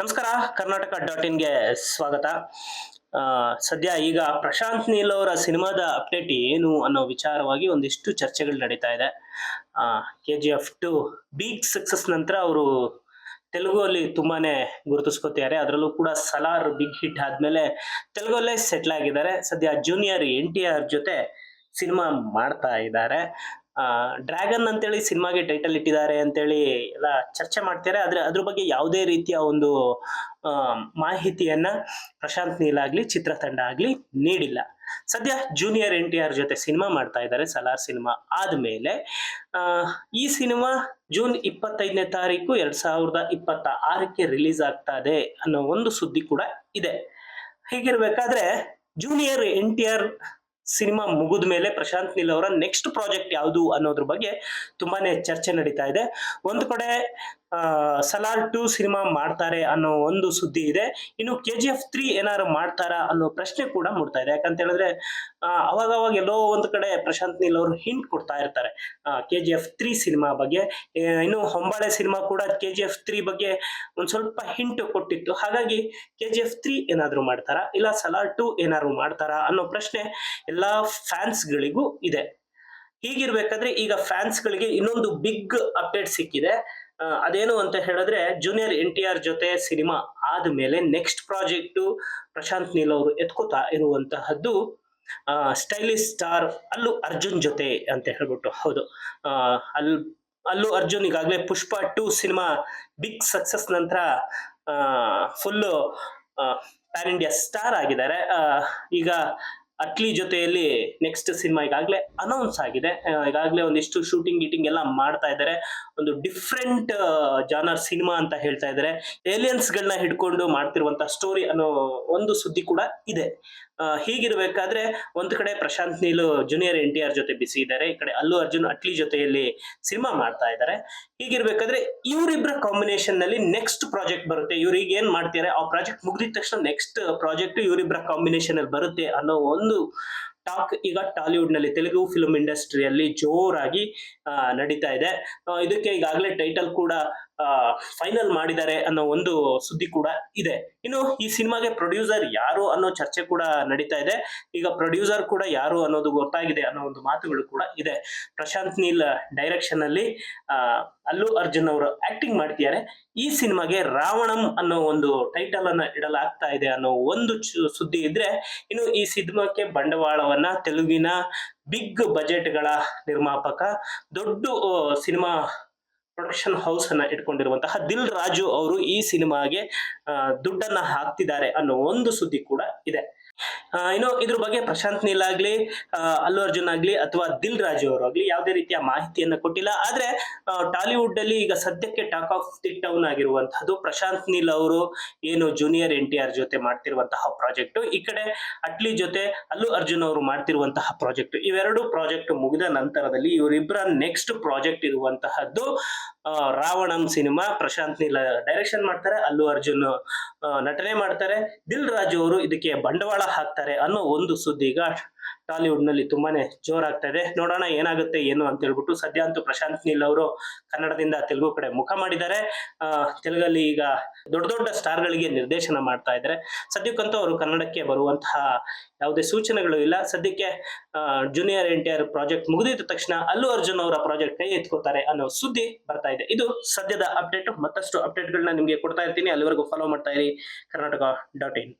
ನಮಸ್ಕಾರ, ಕರ್ನಾಟಕ ಡಾಟ್ ಇನ್ಗೆ ಸ್ವಾಗತ. ಸದ್ಯ ಈಗ ಪ್ರಶಾಂತ್ ನೀಲ್ ಅವರ ಸಿನಿಮಾದ ಅಪ್ಡೇಟ್ ಏನು ಅನ್ನೋ ವಿಚಾರವಾಗಿ ಒಂದಿಷ್ಟು ಚರ್ಚೆಗಳು ನಡೀತಾ ಇದೆ. K G F two big success ನಂತರ ಅವರು ತೆಲುಗಲ್ಲಿ ತುಂಬಾನೇ ಗುರುತಿಸ್ಕೋತಿದ್ದಾರೆ. ಅದರಲ್ಲೂ ಕೂಡ ಸಲಾರ್ ಬಿಗ್ ಹಿಟ್ ಆದ್ಮೇಲೆ ತೆಲುಗಲ್ಲೇ ಸೆಟ್ಲ್ ಆಗಿದ್ದಾರೆ. ಸದ್ಯ ಜೂನಿಯರ್ ಎನ್ ಟಿ ಆರ್ ಜೊತೆ ಸಿನಿಮಾ ಮಾಡ್ತಾ ಇದ್ದಾರೆ. ಡ್ರ್ಯಾಗನ್ ಅಂತೇಳಿ ಸಿನಿಮಾಗೆ ಟೈಟಲ್ ಇಟ್ಟಿದ್ದಾರೆ ಅಂತೇಳಿ ಎಲ್ಲ ಚರ್ಚೆ ಮಾಡ್ತಾರೆ ಆದ್ರೆ ಅದ್ರ ಬಗ್ಗೆ ಯಾವುದೇ ರೀತಿಯ ಒಂದು ಮಾಹಿತಿಯನ್ನ ಪ್ರಶಾಂತ್ ನೀಲ್ ಆಗ್ಲಿ ಚಿತ್ರತಂಡ ಆಗ್ಲಿ ನೀಡಿಲ್ಲ. ಸದ್ಯ ಜೂನಿಯರ್ ಎನ್ ಟಿ ಆರ್ ಜೊತೆ ಸಿನಿಮಾ ಮಾಡ್ತಾ ಇದ್ದಾರೆ, ಸಲಾರ್ ಸಿನಿಮಾ ಆದ್ಮೇಲೆ ಈ ಸಿನಿಮಾ ಜೂನ್ ಇಪ್ಪತ್ತೈದನೇ ತಾರೀಕು ಎರಡ್ ಸಾವಿರದ ಇಪ್ಪತ್ತ ಆರಕ್ಕೆ ರಿಲೀಸ್ ಆಗ್ತಾ ಇದೆ ಅನ್ನೋ ಒಂದು ಸುದ್ದಿ ಕೂಡ ಇದೆ. ಹೀಗಿರ್ಬೇಕಾದ್ರೆ junior N T R cinema ಮುಗಿದ ಮೇಲೆ ಪ್ರಶಾಂತ್ ನೀಲ್ ಅವರ ನೆಕ್ಸ್ಟ್ ಪ್ರಾಜೆಕ್ಟ್ ಯಾವುದು ಅನ್ನೋದ್ರ ಬಗ್ಗೆ ತುಂಬಾನೇ ಚರ್ಚೆ ನಡೀತಾ ಇದೆ. ಒಂದು ಕಡೆ ಸಲಾರ್ ಟು ಸಿನಿಮಾ ಮಾಡ್ತಾರೆ ಅನ್ನೋ ಒಂದು ಸುದ್ದಿ ಇದೆ. ಇನ್ನು ಕೆ ಜಿ ಎಫ್ ತ್ರೀ ಏನಾರು ಮಾಡ್ತಾರಾ ಅನ್ನೋ ಪ್ರಶ್ನೆ ಕೂಡ ಮೂಡ್ತಾ ಇದೆ. ಯಾಕಂತ ಹೇಳಿದ್ರೆ ಅವಾಗ ಅವಾಗ ಎಲ್ಲೋ ಒಂದು ಕಡೆ ಪ್ರಶಾಂತ್ ನೀಲ್ ಅವರು ಹಿಂಟ್ ಕೊಡ್ತಾ ಇರ್ತಾರೆ K G F three cinema ಬಗ್ಗೆ. ಇನ್ನು ಹೊಂಬಾಳೆ ಸಿನಿಮಾ ಕೂಡ ಕೆ ಜಿ ಎಫ್ ತ್ರೀ ಬಗ್ಗೆ ಒಂದ್ ಸ್ವಲ್ಪ ಹಿಂಟ್ ಕೊಟ್ಟಿತ್ತು. ಹಾಗಾಗಿ ಕೆ ಜಿ ಎಫ್ ತ್ರೀ ಏನಾದ್ರು ಮಾಡ್ತಾರಾ? ಇಲ್ಲ ಸಲಾರ್ ಟು ಏನಾದ್ರು ಮಾಡ್ತಾರಾ ಅನ್ನೋ ಪ್ರಶ್ನೆ ಎಲ್ಲಾ ಫ್ಯಾನ್ಸ್ ಗಳಿಗೂ ಇದೆ. ಹೀಗಿರ್ಬೇಕಾದ್ರೆ ಈಗ ಫ್ಯಾನ್ಸ್ ಗಳಿಗೆ ಇನ್ನೊಂದು ಬಿಗ್ ಅಪ್ಡೇಟ್ ಸಿಕ್ಕಿದೆ. ಅದೇನು ಅಂತ ಹೇಳಿದ್ರೆ ಜೂನಿಯರ್ ಎನ್ ಟಿ ಆರ್ ಜೊತೆ ಸಿನಿಮಾ ಆದ್ಮೇಲೆ ನೆಕ್ಸ್ಟ್ ಪ್ರಾಜೆಕ್ಟ್ ಪ್ರಶಾಂತ್ ನೀಲ್ ಅವರು ಎತ್ಕೋತಾ ಇರುವಂತಹದ್ದು ಸ್ಟೈಲಿಶ್ ಸ್ಟಾರ್ ಅಲ್ಲು ಅರ್ಜುನ್ ಜೊತೆ ಅಂತ ಹೇಳ್ಬಿಟ್ಟು ಹೌದು. ಅಲ್, ಅಲ್ಲು ಅರ್ಜುನ್ ಈಗಾಗಲೇ Pushpa two cinema big success ನಂತರ ಫುಲ್ಲು ಪ್ಯಾನ್ ಇಂಡಿಯಾ ಸ್ಟಾರ್ ಆಗಿದ್ದಾರೆ. ಈಗ ಅಟ್ಲಿ ಜೊತೆಯಲ್ಲಿ ನೆಕ್ಸ್ಟ್ ಸಿನಿಮಾ ಈಗಾಗಲೇ ಅನೌನ್ಸ್ ಆಗಿದೆ. ಈಗಾಗಲೇ ಒಂದಿಷ್ಟು ಶೂಟಿಂಗ್ ಗೀಟಿಂಗ್ ಎಲ್ಲ ಮಾಡ್ತಾ ಇದ್ದಾರೆ. ಒಂದು ಡಿಫ್ರೆಂಟ್ ಜಾನರ್ ಸಿನಿಮಾ ಅಂತ ಹೇಳ್ತಾ ಇದ್ದಾರೆ. ಏಲಿಯನ್ಸ್ ಗಳನ್ನ ಹಿಡ್ಕೊಂಡು ಮಾಡ್ತಿರುವಂತ ಸ್ಟೋರಿ ಅನ್ನೋ ಒಂದು ಸುದ್ದಿ ಕೂಡ ಇದೆ. ಹೀಗಿರ್ಬೇಕಾದ್ರೆ ಒಂದ್ ಕಡೆ Prashanth Neel junior N T R ಜೊತೆ ಬಿಸಿ ಇದ್ದಾರೆ. ಈ ಕಡೆ ಅಲ್ಲು ಅರ್ಜುನ್ ಅಟ್ಲಿ ಜೊತೆಯಲ್ಲಿ ಸಿನಿಮಾ ಮಾಡ್ತಾ ಇದ್ದಾರೆ. ಹೀಗಿರ್ಬೇಕಾದ್ರೆ ಇವರಿಬ್ಬರ ಕಾಂಬಿನೇಷನ್ನಲ್ಲಿ ನೆಕ್ಸ್ಟ್ ಪ್ರಾಜೆಕ್ಟ್ ಬರುತ್ತೆ. ಇವ್ರು ಈಗ ಏನ್ ಮಾಡ್ತಾರೆ ಆ ಪ್ರಾಜೆಕ್ಟ್ ಮುಗಿದ ತಕ್ಷಣ ನೆಕ್ಸ್ಟ್ ಪ್ರಾಜೆಕ್ಟ್ ಇವರಿಬ್ಬರ ಕಾಂಬಿನೇಷನ್ ಅಲ್ಲಿ ಬರುತ್ತೆ ಅನ್ನೋ ಒಂದು ಟಾಕ್ ಈಗ ಟಾಲಿವುಡ್ನಲ್ಲಿ ತೆಲುಗು ಫಿಲ್ಮ್ ಇಂಡಸ್ಟ್ರಿಯಲ್ಲಿ ಜೋರಾಗಿ ನಡೀತಾ ಇದೆ. ಇದಕ್ಕೆ ಈಗಾಗಲೇ ಟೈಟಲ್ ಕೂಡ ಫೈನಲ್ ಮಾಡಿದ್ದಾರೆ ಅನ್ನೋ ಒಂದು ಸುದ್ದಿ ಕೂಡ ಇದೆ. ಇನ್ನು ಈ ಸಿನಿಮಾಗೆ ಪ್ರೊಡ್ಯೂಸರ್ ಯಾರು ಅನ್ನೋ ಚರ್ಚೆ ಕೂಡ ನಡೀತಾ ಇದೆ. ಈಗ ಪ್ರೊಡ್ಯೂಸರ್ ಕೂಡ ಯಾರು ಅನ್ನೋದು ಗೊತ್ತಾಗಿದೆ ಅನ್ನೋ ಒಂದು ಮಾತುಗಳು ಕೂಡ ಇದೆ. ಪ್ರಶಾಂತ್ ನೀಲ್ ಡೈರೆಕ್ಷನ್ ಅಲ್ಲಿ ಅಲ್ಲು ಅರ್ಜುನ್ ಅವರು ಆಕ್ಟಿಂಗ್ ಮಾಡ್ತಿದ್ದಾರೆ. ಈ ಸಿನಿಮಾಗೆ ರಾವಣಂ ಅನ್ನೋ ಒಂದು ಟೈಟಲ್ ಅನ್ನ ಇಡಲಾಗ್ತಾ ಇದೆ ಅನ್ನೋ ಒಂದು ಸುದ್ದಿ ಇದ್ರೆ, ಇನ್ನು ಈ ಸಿನಿಮಾಕ್ಕೆ ಬಂಡವಾಳವನ್ನ ತೆಲುಗಿನ ಬಿಗ್ ಬಜೆಟ್ಗಳ ನಿರ್ಮಾಪಕ, ದೊಡ್ಡ ಸಿನಿಮಾ ಪ್ರೊಡಕ್ಷನ್ ಹೌಸ್ ಅನ್ನ ಇಟ್ಕೊಂಡಿರುವಂತಹ ದಿಲ್ ರಾಜು ಅವರು ಈ ಸಿನಿಮಾಗೆ ದುಡ್ಡನ್ನ ಹಾಕ್ತಿದ್ದಾರೆ ಅನ್ನೋ ಒಂದು ಸುದ್ದಿ ಕೂಡ ಇದೆ. ಇನ್ನು ಇದ್ರ ಬಗ್ಗೆ ಪ್ರಶಾಂತ್ ನೀಲ್ ಆಗ್ಲಿ ಅಲ್ಲು ಅರ್ಜುನ್ ಆಗ್ಲಿ ಅಥವಾ ದಿಲ್ ರಾಜು ಅವರು ಆಗ್ಲಿ ಯಾವುದೇ ರೀತಿಯ ಮಾಹಿತಿಯನ್ನ ಕೊಟ್ಟಿಲ್ಲ. ಆದ್ರೆ ಟಾಲಿವುಡ್ ಅಲ್ಲಿ ಈಗ ಸದ್ಯಕ್ಕೆ ಟಾಕ್ ಆಫ್ ದಿ ಟೌನ್ ಆಗಿರುವಂತಹದ್ದು ಪ್ರಶಾಂತ್ ನೀಲ್ ಅವರು ಏನು ಜೂನಿಯರ್ ಎನ್ ಟಿ ಆರ್ ಜೊತೆ ಮಾಡ್ತಿರುವಂತಹ ಪ್ರಾಜೆಕ್ಟ್ ಈ ಕಡೆ ಅಟ್ಲಿ ಜೊತೆ ಅಲ್ಲು ಅರ್ಜುನ್ ಅವರು ಮಾಡ್ತಿರುವಂತಹ ಪ್ರಾಜೆಕ್ಟ್ ಇವೆರಡು ಪ್ರಾಜೆಕ್ಟ್ ಮುಗಿದ ನಂತರದಲ್ಲಿ ಇವರಿಬ್ಬರ ನೆಕ್ಸ್ಟ್ ಪ್ರಾಜೆಕ್ಟ್ ಇರುವಂತಹದ್ದು ರಾವಣಂ ಸಿನಿಮಾ ಪ್ರಶಾಂತ್ ನೀಲ ಡೈರೆಕ್ಷನ್ ಮಾಡ್ತಾರೆ, ಅಲ್ಲು ಅರ್ಜುನ್ ನಟನೆ ಮಾಡ್ತಾರೆ. ದಿಲ್ ರಾಜು ಅವರು ಇದಕ್ಕೆ ಬಂಡವಾಳ ಹಾಕ್ತಾರೆ ಅನ್ನೋ ಒಂದು ಸುದ್ದಿ ಈಗ ಟಾಲಿವುಡ್ನಲ್ಲಿ ತುಂಬಾನೇ ಜೋರಾಗ್ತಾ ಇದೆ ನೋಡೋಣ ಏನಾಗುತ್ತೆ, ಏನು ಅಂತ ಹೇಳ್ಬಿಟ್ಟು ಸದ್ಯ ಅಂತೂ ಪ್ರಶಾಂತ್ ನೀಲ್ ಅವರು ಕನ್ನಡದಿಂದ ತೆಲುಗು ಕಡೆ ಮುಖ ಮಾಡಿದ್ದಾರೆ. ತೆಲುಗಲ್ಲಿ ಈಗ ದೊಡ್ಡ ದೊಡ್ಡ ಸ್ಟಾರ್ ಗಳಿಗೆ ನಿರ್ದೇಶನ ಮಾಡ್ತಾ ಇದ್ದಾರೆ ಸದ್ಯಕ್ಕಂತೂ ಅವರು ಕನ್ನಡಕ್ಕೆ ಬರುವಂತಹ ಯಾವುದೇ ಸೂಚನೆಗಳು ಇಲ್ಲ. ಸದ್ಯಕ್ಕೆ junior N T R project ಮುಗಿದಿದ ತಕ್ಷಣ ಅಲ್ಲು ಅರ್ಜುನ್ ಅವರ ಪ್ರಾಜೆಕ್ಟ್ ಕೈ ಎತ್ಕೋತಾರೆ ಅನ್ನೋ ಸುದ್ದಿ ಬರ್ತಾ ಇದೆ ಇದು ಸದ್ಯದ ಅಪ್ಡೇಟ್. ಮತ್ತಷ್ಟು ಅಪ್ಡೇಟ್ಗಳನ್ನ ನಿಮಗೆ ಕೊಡ್ತಾ ಇರ್ತೀನಿ. ಅಲ್ಲಿವರೆಗೂ ಫಾಲೋ ಮಾಡ್ತಾ ಇರಿ. Karnataka dot in.